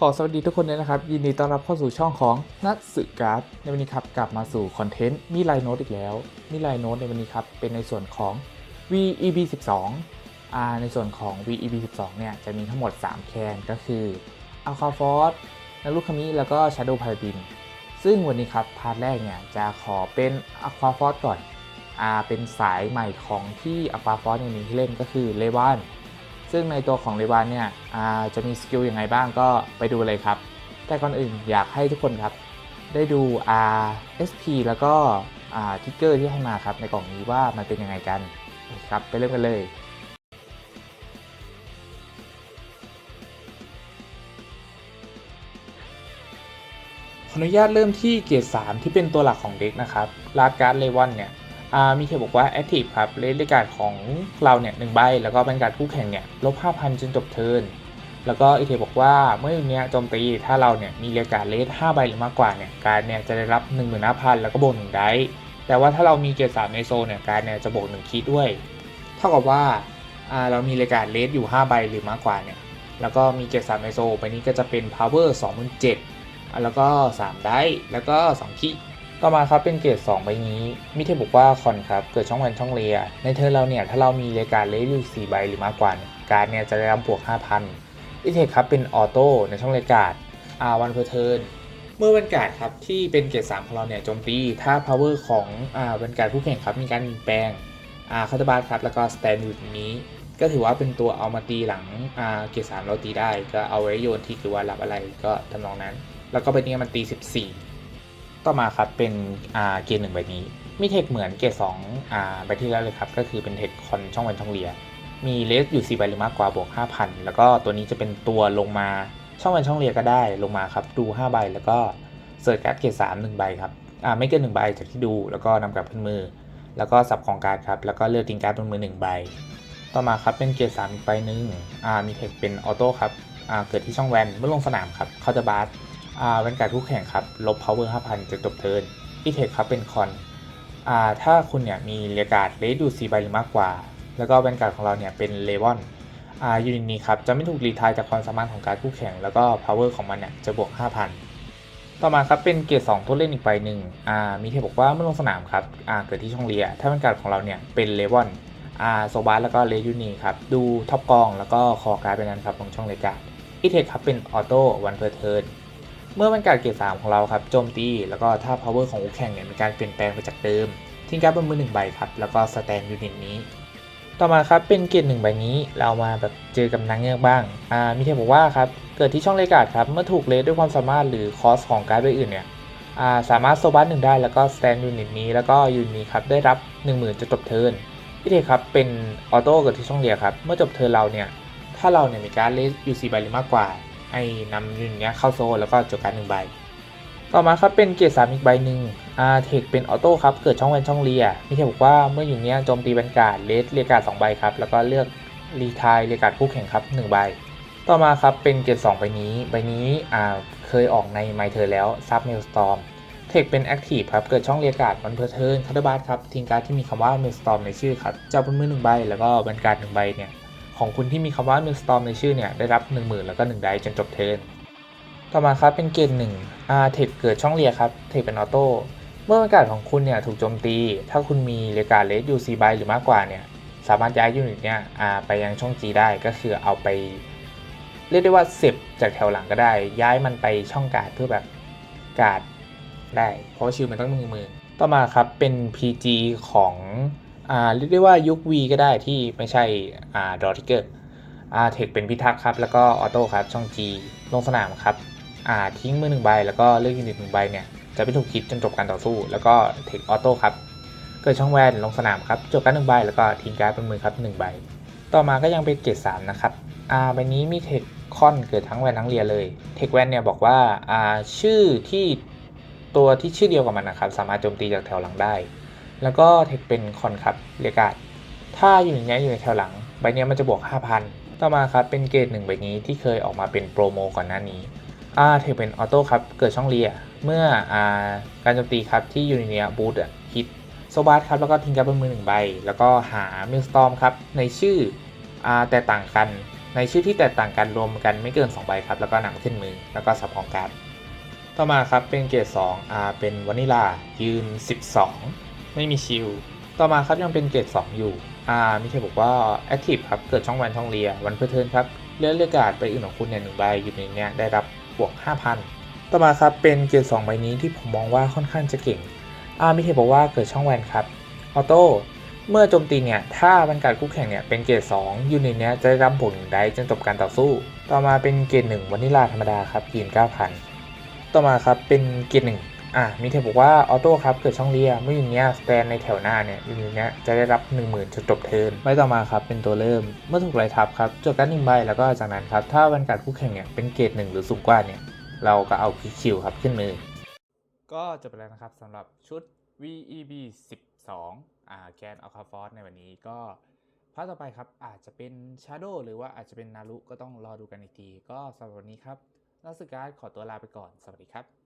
ขอสวัสดีทุกคนเลยนะครับ ยินดีต้อนรับเข้าสู่ช่องของนัทสึการ์ดในวันนี้ครับกลับมาสู่คอนเทนต์มิไลโนตอีกแล้วมิไลโนตในวันนี้ครับเป็นในส่วนของ VEB 12อ่าในส่วนของ VEB 12เนี่ยจะมีทั้งหมด 3 แคนก็คือ a l p h a f o r c e นารุคามิแล้วก็ Shadow Paladin ซึ่งวันนี้ครับพาร์ทแรกเนี่ยจะขอเป็น Aqua Force ก่อนอ่าเป็นสายใหม่ของที่ Aqua Force เนี่ยมีที่เล่นก็คือเลวาน ซึ่งในตัวของเรวานเนี่ยจะมีสกิลยังไงบ้างก็ไปดูเลยครับ แต่ก่อนอื่นอยากให้ทุกคนครับ ได้ดู RSP แล้วก็ทิกเกอร์ที่ให้มาครับในกล่องนี้ว่ามันเป็นยังไงกันครับไปเริ่มกันเลยขออนุญาตเริ่มที่เกียร์3ที่เป็นตัวหลักของเด็กนะครับลาการ์ดเลวอนเนี่ย มีเทบอกว่า Active ครับเลนการของเราเนี่ยหนึ่งใบ แล้วก็เป็นการคู่แข่งเนี่ยลบ5,000จนจบเทิร์นแล้วก็อีเทบอกว่าเมื่ออย่เนี้ยโจมตีถ้าเราเนี่ยมีเลการเลส5ใบหรือมากกว่าเนี่ยการเนี่ยจะได้รับ15,000 แล้วก็บวก1ได้แต่ว่าถ้าเรามีเกียร์3ในโซนเนี่ยการเนี่ยจะบวก1คีดด้วย เท่ากับว่าเรามีเลการเลสอยู่5ใบหรือมากกว่าเนี่ยแล้วก็มีเกียร์3ในโซนไปนี้ก็จะเป็น power 27,000แล้วก็3ได้แล้วก็2คีด ต่อมาครับเป็นเกรด2ใบนี้ มิเทบอกว่าคอนครับ เกิดช่องแวนช่องเลีย ในเทอร์เราเนี่ย ถ้าเรามีรายการเลสอยู่4ใบหรือมากกว่านการเนี่ยจะได้รับบวก 5,000อิเทคครับเป็นออโต้ในช่องรายการอาวันเพอร์เทิร์นเมื่อวันการครับที่เป็นเกรด3ของเราเนี่ยโจมตีถ้า power ของอ่าวันการผู้แข่งครับมีการเปลี่ยนแปลงอ่าคาตาบาร์ครับแล้วก็สแตนอยู่ตรงนี้ ก็ถือว่าเป็นตัวเอามาตีหลังอ่าเกรด3เราตีได้ ก็เอาไว้โยนทิกหรือว่ารับอะไรก็ทำนองนั้น แล้วก็ใบนี้มันตี 14 ต่อมาครับเป็นอ่าเกรดหนึ่งใบนี้ มีเทคเหมือนเกรดสองใบที่แล้วเลยครับ ก็คือเป็นเทคคอนช่องวันช่องเลีย มีเลสอยู่4ใบหรือมากกว่าบวก5,000แล้วก็ตัวนี้จะเป็นตัวลงมาช่องวันช่องเลียก็ได้ลงมาครับดู5ใบแล้วก็เสิร์ชการ์ดเกรด3 1ใบครับอ่าไม่เกิน1ใบจากที่ดูแล้วก็นำกลับขึ้นมือ แล้วก็สับของการ์ดครับแล้วก็เลือกทิ้งการ์ดบนมือ1ใบ ต่อมาครับเป็นเกรด3อีกใบหนึ่งอ่ามีเทคเป็นออโต้ครับอ่าเกิดที่ช่องแวนเมื่อลงสนามครับเขาจะบาร์ อ่าเป็นการคู่แข่งครับ ลบ power 5,000จะจบเทิร์นอีเทคครับเป็นคอนอ่าถ้าคุณเนี่ยมีเรียการ์ดเลดู4ใบหรือมากกว่า แล้วก็แวนการ์ดของเราเนี่ยเป็นเลวอนอ่ายูนิตนี้ครับจะไม่ถูกรีทายจากความสามารถของการคู่แข่ง แล้วก็ power ของมันเนี่ยจะบวก 5,000 ต่อมาครับเป็นเกียร์2ตัวเล่นอีกใบหนึ่งอ่ามีเทบอกว่าเมื่อลงสนามครับอ่าเกิดที่ช่องเลีย ถ้าแวนการ์ดของเราเนี่ยเป็นเลวอนอ่าโซบาสแล้วก็เลยูนีครับดูท็อปกองแล้วก็คอการ์ดไปนั้นครับตรงช่องเรียการ์ดอีเทคครับเป็นออโต้วันเพอร์เทิร์น เมื่อมันการเกรด3ของเราครับโจมตี แล้วก็ถ้า power ของคู่แข่งเนี่ยมีการเปลี่ยนแปลงไปจากเดิม ทิ้งการ์ดบนมือหนึ่งใบครับ แล้วก็สแตนยูนิตนี้ ต่อมาครับเป็นเกรดหนึ่งใบนี้ เรามาแบบเจอกับนางเงือกบ้าง อ่ามีเทบอกว่าครับเกิดที่ช่องเลกาดครับเมื่อถูกเลสด้วยความสามารถหรือคอสของการ์ดใบอื่นเนี่ยอ่าสามารถโซบัสหนึ่งได้แล้วก็สแตนยูนิตนี้แล้วก็ยูนิตนี้ครับได้รับ 10,000จะจบเทิร์นพี่เทครับเป็นออโต้เกิดที่ช่องเลียครับเมื่อจบเทิร์นเราเนี่ยถ้าเราเนี่ยมีการดเลสอยู่4ใบหรือมากกว่า ให้นำยูนิตเนี้ยเข้าโซนแล้วก็จบการหนึ่งใบ ต่อมาครับเป็นเกียร์สามอีกใบหนึ่งอาเทคเป็นออโต้ครับ เกิดช่องแวนช่องเลียมีเทบอกว่าเมื่ออยู่เนี้ยโจมตีแวนการ์ดเลสเรียการ์ดสองใบครับ แล้วก็เลือกรีทายเรียการ์ดคู่แข่งครับหนึ่งใบ ต่อมาครับเป็นเกียร์สองใบนี้ ใบนี้อ่าเคยออกในไมเทอร์แล้วซับเมลสตอมเทคเป็นแอคทีฟครับ เกิดช่องเรียการ์ดมันเพอร์เทิร์นคาร์ดบาร์ครับทิ้งการ์ดที่มีคำว่าเมลสตอมในชื่อครับเจ้าบนมือหนึ่งใบ แล้วก็แวนการ์ดหนึ่งใบเนี่ย ของคุณที่มีคำว่าเมลสตอมในชื่อเนี่ย ได้รับ 1 0,000 แล้วก็1ได้จนจบเทิร์นต่อมาครับเป็นเกณฑ์หนึ่งอาเทคเกิดช่องเรียครับ เทคเป็นออโต้ เมื่ออากาศของคุณเนี่ยถูกโจมตี ถ้าคุณมีเรกาเลสอยู่4ใบหรือมากกว่าเนี่ย สามารถย้ายยูนิตเนี่ยอาไปยังช่อง G ได้ก็คือเอาไป เรียกได้ว่าเสพจากแถวหลังก็ได้ ย้ายมันไปช่องการ์ดเพื่อแบบการ์ดได้ เพราะว่าชิวมันต้องมือมือ ต่อมาครับเป็น PG ของ อ่าเรียกได้ว่ายุค V ก็ได้ที่ไม่ใช่อ่าดอทิเกอร์อาเทคเป็นพิทักษ์ครับ แล้วก็ออโต้ครับ ช่อง G ลงสนามครับอ่าทิ้งมือหนึ่งใบ แล้วก็เลือกยูนิตหนึ่งใบเนี่ย จะไม่ถูกคิดจนจบการต่อสู้ แล้วก็เทคออโต้ครับ เกิดช่องแวนลงสนามครับ จบการหนึ่งใบ แล้วก็ทิ้งการ์ดบนมือครับหนึ่งใบ ต่อมาก็ยังเป็นเกรดสามนะครับอ่าใบนี้มีเทคคอนเกิดทั้งแวนทั้งเรียเลย เทคแวนเนี่ยบอกว่าอ่าชื่อที่ตัวที่ชื่อเดียวกับมันนะครับ สามารถโจมตีจากแถวหลังได้ แล้วก็เทคเป็นคอนครับเรียกาดถ้าอยู่อย่างเงี้ยอยู่ในแถวหลัง ใบเนี้ยมันจะบวก 5,000 ต่อมาครับเป็นเกรดหนึ่งใบนี้ที่เคยออกมาเป็นโปรโมก่อนหน้านี้อ่าเทคเป็นออโต้ครับ เกิดช่องเรีย เมื่ออ่าการโจมตีครับที่ยูนิเนียบูตอะฮิตโซบาร์ครับแล้วก็ทิ้งการ์ดบนมือหนึ่งใบ แล้วก็หามิลสตอมครับในชื่ออ่าแตกต่างกัน ในชื่อที่แตกต่างกันรวมกันไม่เกิน 2 ใบครับ แล้วก็หนังเส้นมือแล้วก็สับของการ์ดต่อมาครับเป็นเกรด2อ่าเป็นวานิลายืน 12 ไม่มีชิลต่อมาครับยังเป็นเกรด2 อยู่อ่ามิเชลบอกว่า Active ครับ เกิดช่องวันช่องเรีย วันเพื่อเทินครับ เลือกเลือกการ์ดไปอื่นของคุณเนี่ยหนึ่งใบอยู่ในเนี้ยได้รับบวก 5,000 ต่อมาครับเป็นเกรด2ใบนี้ที่ผมมองว่าค่อนข้างจะเก่งอ่ามิเทบอกว่าเกิดช่องแวนครับ ออโต้ เมื่อโจมตีเนี่ย ถ้าบรรยากาศคู่แข่งเนี่ยเป็นเกรด2ยูนิตเนี้ยจะได้รับบวกหนึ่งได้จนจบการต่อสู้ ต่อมาเป็นเกรด1วานิลาธรรมดาครับยืน9,000 ต่อมาครับเป็นเกรด1 อะมิเทบอกว่าออโต้ครับเกิดช่องเลียเมื่อยูนิตเนี้ยสแตนในแถวหน้าเนี่ยยูนิตเนี้ยจะได้รับ 10,000จนจบเทิร์นใบต่อมาครับเป็นตัวเริ่มเมื่อถูกไล่ทับครับจดการดหนึ่งใบแล้วก็จากนั้นครับถ้าบรรยากาศคู่แข่งเนี่ยเป็นเกรด1หรือสูงกว่าเนี่ยเราก็เอาคิคิวครับขึ้นมือ ก็จบไปแล้วนะครับสำหรับชุด VEB 12อ่าแกนอัลคาฟอสในวันนี้ก็ภาคต่อไปครับอาจจะเป็น Shadow หรือว่าอาจจะเป็นนารุก็ต้องรอดูกันอีกที ก็สำหรับวันนี้ครับนักศึกษาขอตัวลาไปก่อน สวัสดีครับ